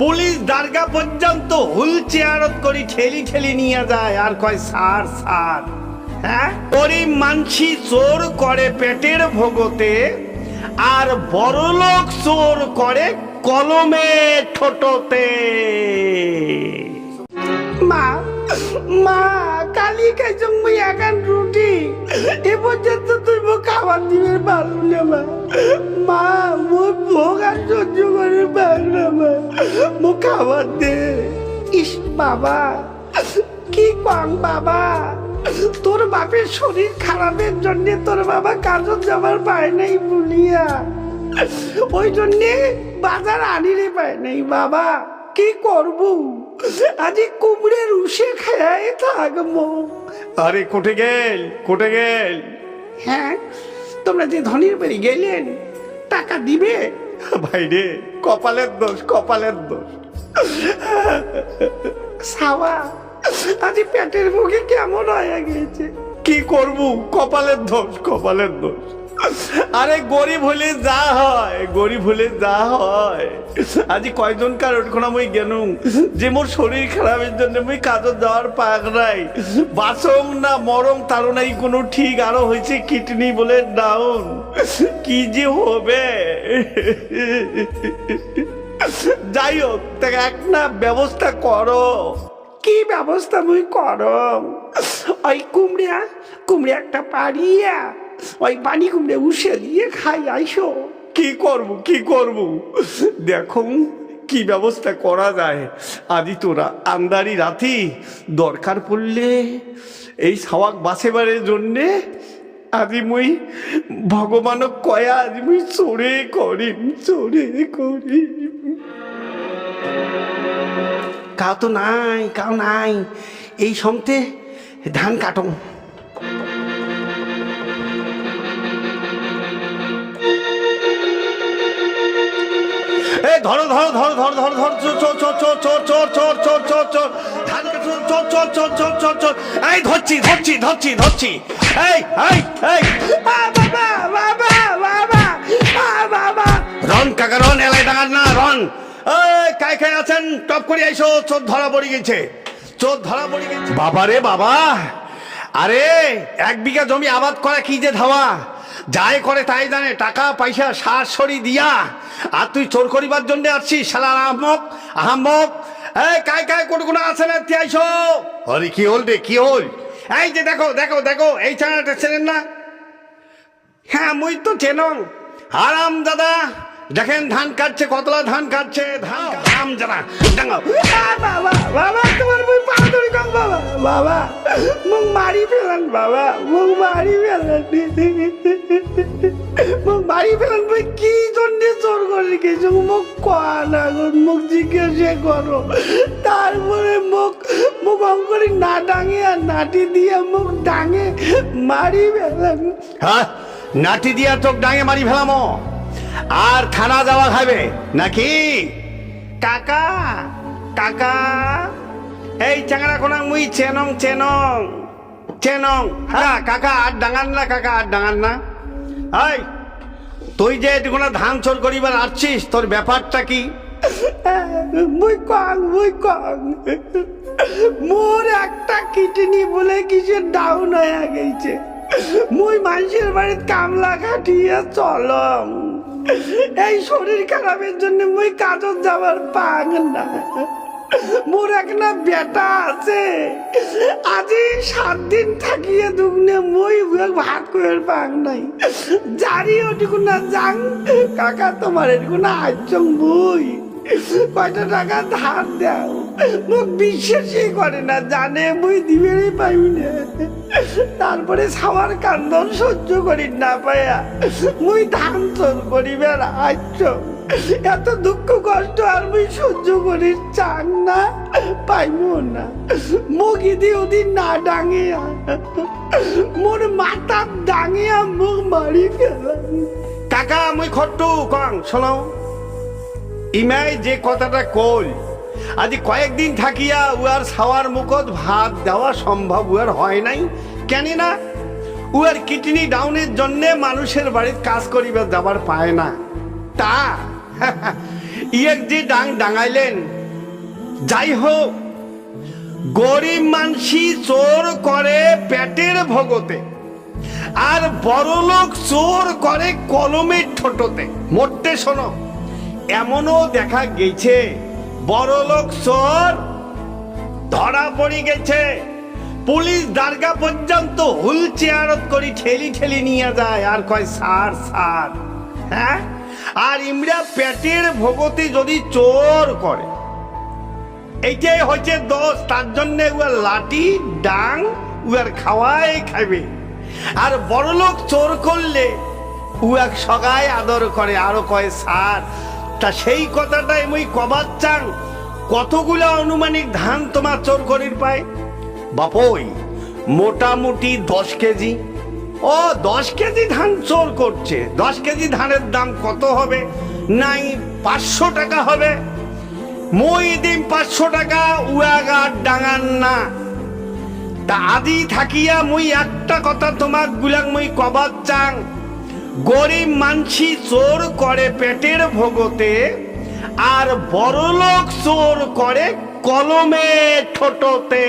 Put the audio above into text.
Police দারগা পর্যন্ত হুল চেয়ারত করি ঠেলি ঠেলি নিয়ে যায়, আর কয় সার সার হ্যাঁ? ওরি মানসি চোর করে পেটের ভোগতে, আর বড়লোক চোর করে কলমে ঠোঁটতে। মা মা, কালি খাইছ, মুই একান রুটি। এ পর্যন্ত তুই খাবার দিবে পারু না মা। ভোগ আর সহ্য করে মো। খাবার দে। ইস বাবা কি কং বাবা। তোর বাপের শরীর খারাপের জন্য তোর বাবা কাজত যাবার পায় নাই বলিয়া। ওই জন্যে বাজার আনিরে পায় নাই বাবা। কি করব? আজি কুমড়ের উষে খেয়ে থাকব আরে কোটে গেল কোটে গেল। হ্যাঁ তোমরা যে ধনির বাড়ি গেলেন? টাকা দিবে? ভাই রে কপালের দোষ কপালের দোষ। সাওয়া, আজি পেটের মুখে কেমন হয়ে গেছে কি করব? কপালের দোষ কপালের দোষ। আরে গরিব হলে যা হয়, গরিব হলে যা হয়। আজি কয়জন কার ওখানে মই গেলুম যে মোর শরীর খারাপের জন্য মুই কাজত যাওয়ার পাক নাই। বাসং না মরম তারও নাই কোনো ঠিক। আরও হয়েছে কিডনি বলে ডাউন। কি যে হবে? যাই হোক এক না ব্যবস্থা করো। কি ব্যবস্থা মুই করম? ওই কুমড়া, কুমড়ে একটা পারিয়া ওই পানি কুমড়ে উষে দিয়ে খাই, আইসো। কি করব কি করব? দেখো, কি ব্যবস্থা করা যায়। আদি তোরা আন্দারি রাতি দরকার পড়লে এই সাওয়াক বাসেবারের জন্যে আজি মুই ভগবানক কয়া আজি চোরে করিম চোরে করিম। কাউ তো নাই কাউ নাই। এই সমতে ধান কাটো এই ধরো ধরো ধরো ধরো ধরো ধরো চোর চোর চোর চোর চোর চোর চোর চোর চোর ধান চোর চোর চোর চোর চোর চোর এই ধরছি ধরছি ধরছি ধরছি এই এই এই বাবা বাবা বাবা বাবা রন কাকা রন এলাই ডাঙার না রন এই কাই কাই আছেন টপ করে আইসো চোর ধরা পড়ে গেছে চোর ধরা পড়ে গেছে। বাবা রে বাবা। আরে এক বিঘা জমি আবাদ করা কি যে ধাওয়া? যাই করে তাই জানে টাকা পয়সা সার সরি দিয়া। আর তুই চোর করিবার জন্য আসছিস শালার আহমক আহমক এই কাই কাই কোন কোন আছে না তুই আইসো? আরে কি হল রে কি হল? এই যে দেখো দেখো দেখো এই চ্যানেলটা চেনেন না? হ্যাঁ মুই তো চেনং আরাম দাদা দেখেন ধান কাটছে কতলা ধান কাটছে ধান আরাম জানা বাবা বাবা তোমার কম বাবা বাবা মুখ মারি ফেলান বাবা মুখ মারি ফেলান মুখ মারি ফেলান মুই কি জন্য চোর করে গেছো মুখ কয়া মুখ জিজ্ঞাসা করো তারপরে মুখ মুখ অঙ্করি না ডাঙে আর নাটি দিয়ে মুখ ডাঙে মারি ফেলান হ্যাঁ নাটি দিয়া চোখ ডাঙে মারি ফেলামো আর থানা যাওয়া খাবে নাকি? কাকা কাকা এই চাঙড়া কোনা মুই চেনং চেনং চেনং। হ্যাঁ কাকা আর ডাঙান না কাকা আর ডাঙান না। এই তুই যে এটুকুনা ধান চোর করিবার আসছিস তোর ব্যাপারটা কি? মুই কং মুই কং মোর একটা কিডনি বলে কিছু ডাউন হয়ে গেছে। মুই মানুষের বাড়িতে কামলা খাটিয়ে চলম। এই শরীর খারাপের জন্য মুই কাজত যাবার পাং না। মোর একটা বেটা আছে। আজি সাত দিন থাকিয়ে দুগনে মই ভাত করে পাং নাই। জারি ওটুকু না যাং কাকা তোমার এটুকু না আজং বই। কয়টা টাকা ধার দাও। মুখ বিশ্বাসই করে না, জানে মুই দিবেরই পাইবি না। তারপরে সাওয়ার কান্দন সহ্য করি না পায়া মুই ধান চোর করিবার আচ্ছ এত দুঃখ, কষ্ট আর মুই সহ্য করি চান না, পাইব না। মুখ ইদি ওদিন না ডাঙিয়া মোর মাথা ডাঙিয়া মুখ মারি কাকা, মুই খট্টু, কং শোনো ইমাই যে কথাটা কল আজি কয়েকদিন থাকিয়া উয়ার সাওয়ার মুখত ভাত দেওয়া সম্ভব উয়ার হয় নাই। কেন না উয়ার কিডনি ডাউনের জন্য মানুষের বাড়িতে কাজ করিবার যাবার পায় না। তা ইয়েক যে ডাং ডাঙাইলেন। যাই হোক গরিব মানসি চোর করে পেটের ভোগতে, আর বড়লোক চোর করে কলমের ঠোঁটতে। মোটে শোনো, এমনও দেখা গেছে বড়লোক চোর ধরা পড়ে গেছে। পুলিশ দারগা পর্যন্ত হুল চেয়ারত করি ঠেলি ঠেলি নিয়ে যায় আর কয়, সার সার। হ্যাঁ? আর ইমরা পেটের ভগতি যদি চোর করে, এইটাই হচ্ছে দোষ। তার জন্য উয়ার লাঠি, ডাং উয়ার খাওয়াই খাইবে। আর বড়লোক চোর করলে উয়াক সগাই আদর করে, আরও কয় সার তা সেই কথাটাই মুই কবার চাং। কতগুলা অনুমানিক ধান তোমার চোর করির পায়? বাপই, মোটামুটি দশ কেজি। ও, দশ কেজি ধান চোর করছে। দশ কেজি ধানের দাম কত হবে? নাই, পাঁচশো টাকা হবে। মই দিন পাঁচশো টাকা, উয়াগার ডাঙান না। তা আদি থাকিয়া মুই একটা কথা তোমাক গুলাক মুই কবাত চাং। গরিব মানসি চোর করে পেটের ভোগতে, আর বড়লোক চোর করে কলমে ঠোঁটতে।